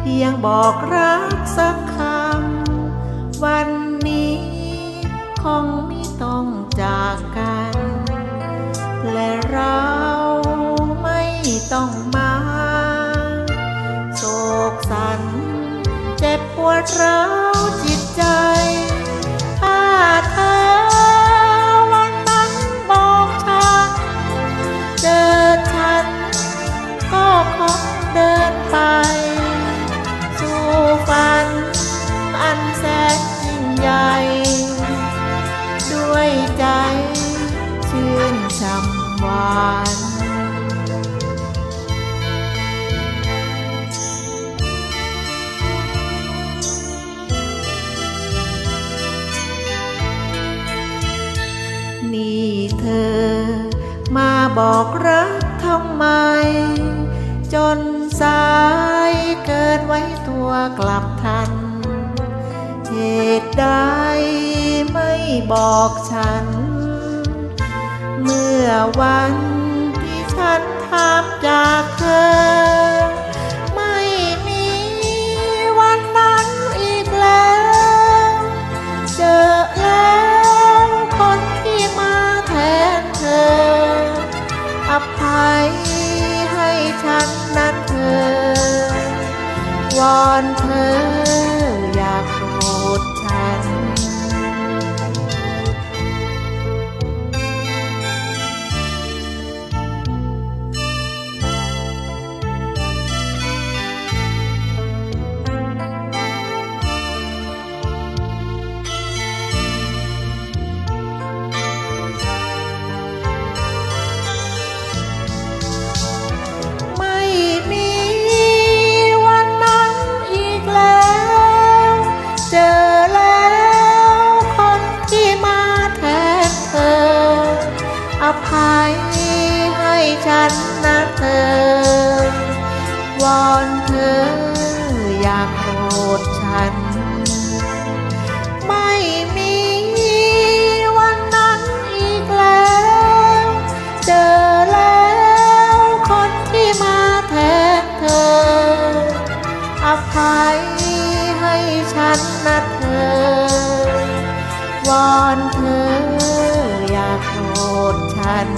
เพียงบอกรักสักคำ วันนี้คงไม่ต้องจากกัน และเราไม่ต้องมาโศกสัน เจ็บปวดร้าวจิตใจถ้าเธอวันนั้นบอกฉันเจอฉันก็คง อันแสนยิ่งใหญ่ ด้วยใจชื่นช่ำหวานนี่เธอมาบอกรักทำไม จนสายเกินไว้ตัวกลับทันเหตุ ใดไม่บอกฉัน เมื่อวันที่ฉันถามจากเธอ ไม่มีวันนั้นอีกแล้ว เจอแล้วคนที่มาแทนเธอ อภัยให้ฉันนั้นเธอ วอนเธอ ฉันนะเธอ วอนเธออย่าโกรธฉัน ไม่มีวันนั้นอีกแล้ว เจอแล้วคนที่มาแทนเธอ อภัยให้ฉันนะเธอ วอนเธออย่าโกรธฉัน